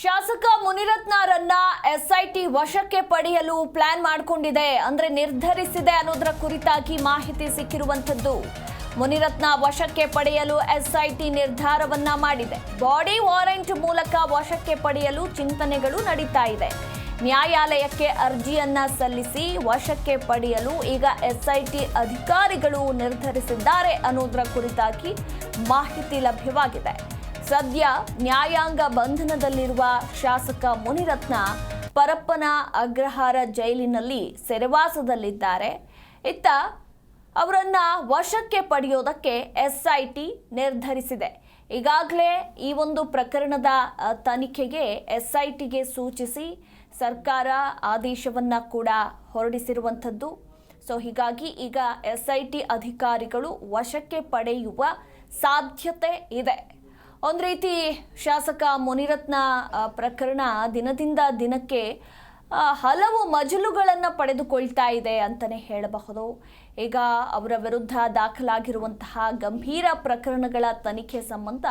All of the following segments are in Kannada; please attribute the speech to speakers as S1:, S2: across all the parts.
S1: ಶಾಸಕ ಮುನಿರತ್ನರನ್ನ ಎಸ್ಐಟಿ ವಶಕ್ಕೆ ಪಡೆಯಲು ಪ್ಲಾನ್ ಮಾಡಿಕೊಂಡಿದೆ. ಅಂದ್ರೆ ನಿರ್ಧರಿಸಿದೆ ಅನ್ನೋದರ ಕುರಿತಾಗಿ ಮಾಹಿತಿ ಸಿಕ್ಕಿರುವಂತದ್ದು ಮುನಿರತ್ನ ವಶಕ್ಕೆ ಪಡೆಯಲು ಎಸ್ಐಟಿ ನಿರ್ಧಾರವನ್ನ ಮಾಡಿದೆ. ಬಾಡಿ ವಾರೆಂಟ್ ಮೂಲಕ ವಶಕ್ಕೆ ಪಡೆಯಲು ಚಿಂತನೆಗಳು ನಡೀತಾ ಇದೆ. ನ್ಯಾಯಾಲಯಕ್ಕೆ ಅರ್ಜಿಯನ್ನ ಸಲ್ಲಿಸಿ ವಶಕ್ಕೆ ಪಡೆಯಲು ಈಗ ಎಸ್ಐಟಿ ಅಧಿಕಾರಿಗಳು ನಿರ್ಧರಿಸಿದ್ದಾರೆ ಅನ್ನೋದರ ಕುರಿತಾಗಿ ಮಾಹಿತಿ ಲಭ್ಯವಾಗಿದೆ. ಸದ್ಯ ನ್ಯಾಯಾಂಗ ಬಂಧನದಲ್ಲಿರುವ ಶಾಸಕ ಮುನಿರತ್ನ ಪರಪ್ಪನ ಅಗ್ರಹಾರ ಜೈಲಿನಲ್ಲಿ ಸೆರೆವಾಸದಲ್ಲಿದ್ದಾರೆ. ಇತ್ತ ಅವರನ್ನ ವಶಕ್ಕೆ ಪಡೆಯೋದಕ್ಕೆ ಎಸ್ಐಟಿ ನಿರ್ಧರಿಸಿದೆ. ಈಗಾಗಲೇ ಈ ಒಂದು ಪ್ರಕರಣದ ತನಿಖೆಗೆ ಎಸ್ಐಟಿಗೆ ಸೂಚಿಸಿ ಸರ್ಕಾರ ಆದೇಶವನ್ನ ಕೂಡ ಹೊರಡಿಸಿರುವಂಥದ್ದು. ಸೊ, ಹೀಗಾಗಿ ಈಗ ಎಸ್ಐಟಿ ಅಧಿಕಾರಿಗಳು ವಶಕ್ಕೆ ಪಡೆಯುವ ಸಾಧ್ಯತೆ ಇದೆ. ಒಂದು ರೀತಿ ಶಾಸಕ ಮುನಿರತ್ನ ಪ್ರಕರಣ ದಿನದಿಂದ ದಿನಕ್ಕೆ ಹಲವು ಮಜಲುಗಳನ್ನು ಪಡೆದುಕೊಳ್ತಾ ಇದೆ ಅಂತಲೇ ಹೇಳಬಹುದು. ಈಗ ಅವರ ವಿರುದ್ಧ ದಾಖಲಾಗಿರುವಂತಹ ಗಂಭೀರ ಪ್ರಕರಣಗಳ ತನಿಖೆ ಸಂಬಂಧ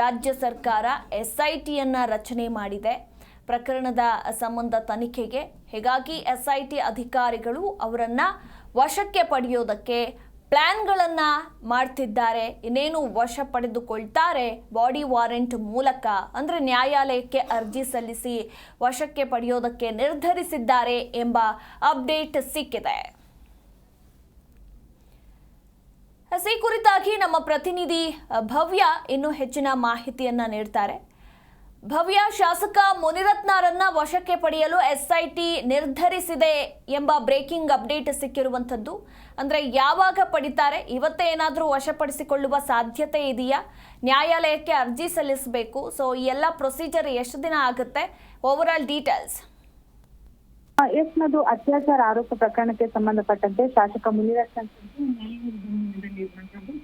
S1: ರಾಜ್ಯ ಸರ್ಕಾರ ಎಸ್ ಐ ಟಿಯನ್ನು ರಚನೆ ಮಾಡಿದೆ. ಪ್ರಕರಣದ ಸಂಬಂಧ ತನಿಖೆಗೆ, ಹೀಗಾಗಿ ಎಸ್ ಐ ಟಿ ಅಧಿಕಾರಿಗಳು ಅವರನ್ನು ವಶಕ್ಕೆ ಪಡೆಯೋದಕ್ಕೆ ಪ್ಲಾನ್ಗಳನ್ನ ಮಾಡ್ತಿದ್ದಾರೆ, ಇನ್ನೇನು ವಶ ಪಡೆದುಕೊಳ್ತಾರೆ ಬಾಡಿ ವಾರೆಂಟ್ ಮೂಲಕ. ಅಂದರೆ ನ್ಯಾಯಾಲಯಕ್ಕೆ ಅರ್ಜಿ ಸಲ್ಲಿಸಿ ವಶಕ್ಕೆ ಪಡೆಯೋದಕ್ಕೆ ನಿರ್ಧರಿಸಿದ್ದಾರೆ ಎಂಬ ಅಪ್ಡೇಟ್ ಸಿಕ್ಕಿದೆ. ಸಿ ಕುರಿತಾಗಿ ನಮ್ಮ ಪ್ರತಿನಿಧಿ ಭವ್ಯ ಇನ್ನೂ ಹೆಚ್ಚಿನ ಮಾಹಿತಿಯನ್ನು ನೀಡ್ತಾರೆ. ಭವ್ಯ ಶಾಸಕ ಮುನಿರತ್ನರನ್ನ ವಶಕ್ಕೆ ಪಡೆಯಲು ಎಸ್ಐಟಿ ನಿರ್ಧರಿಸಿದೆ ಎಂಬ ಬ್ರೇಕಿಂಗ್ ಅಪ್ಡೇಟ್ ಸಿಕ್ಕಿರುವಂಥದ್ದು. ಅಂದ್ರೆ ಯಾವಾಗ ಪಡಿತಾರೆ, ಇವತ್ತೇ ಏನಾದರೂ ವಶಪಡಿಸಿಕೊಳ್ಳುವ ಸಾಧ್ಯತೆ ಇದೆಯಾ? ನ್ಯಾಯಾಲಯಕ್ಕೆ ಅರ್ಜಿ ಸಲ್ಲಿಸಬೇಕು. ಸೊ ಈ ಎಲ್ಲ ಪ್ರೊಸೀಜರ್ ಎಷ್ಟು ದಿನ ಆಗುತ್ತೆ? ಓವರ್ ಆಲ್ ಡೀಟೇಲ್ಸ್
S2: ಎಸ್ ಅತ್ಯಾಚಾರ ಆರೋಪ ಪ್ರಕರಣಕ್ಕೆ ಸಂಬಂಧಪಟ್ಟಂತೆ ಶಾಸಕ ಮುನಿರತ್ನ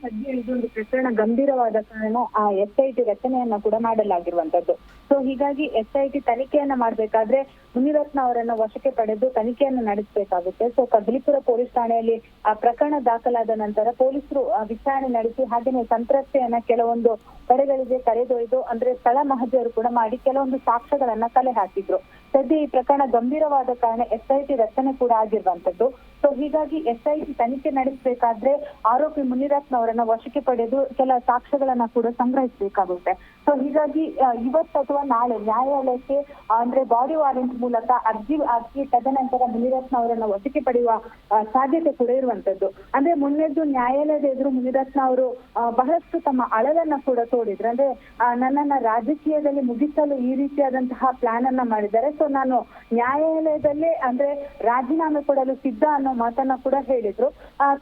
S2: ಸದ್ಯ ಇದೊಂದು ಪ್ರಕರಣ ಗಂಭೀರವಾದ ಕಾರಣ ಆ ಎಸ್ಐಟಿ ರಚನೆಯನ್ನ ಕೂಡ ಮಾಡಲಾಗಿರುವಂತದ್ದು. ಸೊ ಹೀಗಾಗಿ ಎಸ್ಐಟಿ ತನಿಖೆಯನ್ನ ಮಾಡ್ಬೇಕಾದ್ರೆ ಮುನಿರತ್ನ ಅವರನ್ನ ವಶಕ್ಕೆ ಪಡೆದು ತನಿಖೆಯನ್ನು ನಡೆಸಬೇಕಾಗುತ್ತೆ. ಸೊ ಕಗ್ಲಿಪುರ ಪೊಲೀಸ್ ಠಾಣೆಯಲ್ಲಿ ಆ ಪ್ರಕರಣ ದಾಖಲಾದ ನಂತರ ಪೊಲೀಸರು ವಿಚಾರಣೆ ನಡೆಸಿ ಹಾಗೆಯೇ ಸಂತ್ರಸ್ತೆಯನ್ನ ಕೆಲವೊಂದು ಕಡೆಗಳಿಗೆ ಕರೆದೊಯ್ದು, ಅಂದ್ರೆ ಸ್ಥಳ ಮಹಜರು ಕೂಡ ಮಾಡಿ ಕೆಲವೊಂದು ಸಾಕ್ಷ್ಯಗಳನ್ನ ಕಲೆ ಹಾಕಿದ್ರು. ಸದ್ಯ ಈ ಪ್ರಕರಣ ಗಂಭೀರವಾದ ಕಾರಣ ಎಸ್ಐಟಿ ರಚನೆ ಕೂಡ ಆಗಿರುವಂತದ್ದು. ಸೊ ಹೀಗಾಗಿ ಎಸ್ಐಟಿ ತನಿಖೆ ನಡೆಸಬೇಕಾದ್ರೆ ಆರೋಪಿ ಮುನಿರತ್ನ ಅವರನ್ನ ವಶಕ್ಕೆ ಪಡೆದು ಕೆಲ ಸಾಕ್ಷ್ಯಗಳನ್ನ ಕೂಡ ಸಂಗ್ರಹಿಸಬೇಕಾಗುತ್ತೆ. ಸೊ ಹೀಗಾಗಿ ಇವತ್ತು ಅಥವಾ ನಾಳೆ ನ್ಯಾಯಾಲಯಕ್ಕೆ, ಅಂದ್ರೆ ಬಾಡಿ ವಾರೆಂಟ್ ಮೂಲಕ ಅರ್ಜಿ ಹಾಕಿ ತದನಂತರ ಮುನಿರತ್ನ ಅವರನ್ನ ವಶಕ್ಕೆ ಪಡೆಯುವ ಸಾಧ್ಯತೆ ಕೂಡ ಇರುವಂತದ್ದು ಅಂದ್ರೆ ಮೊನ್ನೆದ್ದು ನ್ಯಾಯಾಲಯದ ಎದುರು ಮುನಿರತ್ನ ಅವರು ಬಹಳಷ್ಟು ತಮ್ಮ ಅಳಲನ್ನ ಕೂಡ ತೋಡಿದ್ರು. ಅಂದ್ರೆ ನನ್ನನ್ನ ರಾಜಕೀಯದಲ್ಲಿ ಮುಗಿಸಲು ಈ ರೀತಿಯಾದಂತಹ ಪ್ಲಾನ್ ಅನ್ನ ಮಾಡಿದ್ದಾರೆ. ಸೊ ನಾನು ನ್ಯಾಯಾಲಯದಲ್ಲೇ, ಅಂದ್ರೆ ರಾಜೀನಾಮೆ ಕೊಡಲು ಸಿದ್ಧ ಅನ್ನೋ ಮಾತನ್ನ ಕೂಡ ಹೇಳಿದ್ರು.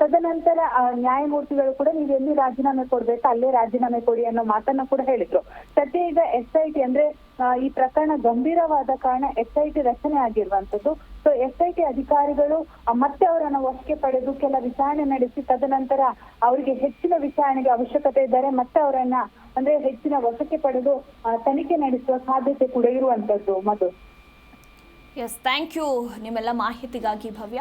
S2: ತದನಂತರ ನ್ಯಾಯಮೂರ್ತಿಗಳು ಕೂಡ ನೀವು ಎಲ್ಲಿ ರಾಜೀನಾಮೆ ಕೊಡ್ಬೇಕು, ಅಲ್ಲೇ ರಾಜೀನಾಮೆ ಕೊಡಿ ಅನ್ನೋ ಮಾತನ್ನ ಕೂಡ ಹೇಳಿದ್ರು. ಸದ್ಯ ಈಗ ಎಸ್ ಐ ಟಿ ಅಂದ್ರೆ ಈ ಪ್ರಕರಣ ಗಂಭೀರವಾದ ಕಾರಣ ಎಸ್ ಐ ಟಿ ರಚನೆ ಆಗಿರುವಂತದ್ದು ಸೊ ಎಸ್ ಐ ಅಧಿಕಾರಿಗಳು ಮತ್ತೆ ಅವರನ್ನ ವಶಕ್ಕೆ ಪಡೆದು ಕೆಲ ವಿಚಾರಣೆ ನಡೆಸಿ, ತದನಂತರ ಅವರಿಗೆ ಹೆಚ್ಚಿನ ವಿಚಾರಣೆಗೆ ಅವಶ್ಯಕತೆ ಇದ್ದರೆ ಮತ್ತೆ ಅವರನ್ನ, ಅಂದ್ರೆ ಹೆಚ್ಚಿನ ವಶಕ್ಕೆ ಪಡೆದು ತನಿಖೆ ನಡೆಸುವ ಸಾಧ್ಯತೆ ಕೂಡ ಇರುವಂತದ್ದು ಮಧು.
S1: ಎಸ್ ಥ್ಯಾಂಕ್ ಯು ನಿಮ್ಮೆಲ್ಲ ಮಾಹಿತಿಗಾಗಿ ಭವ್ಯ.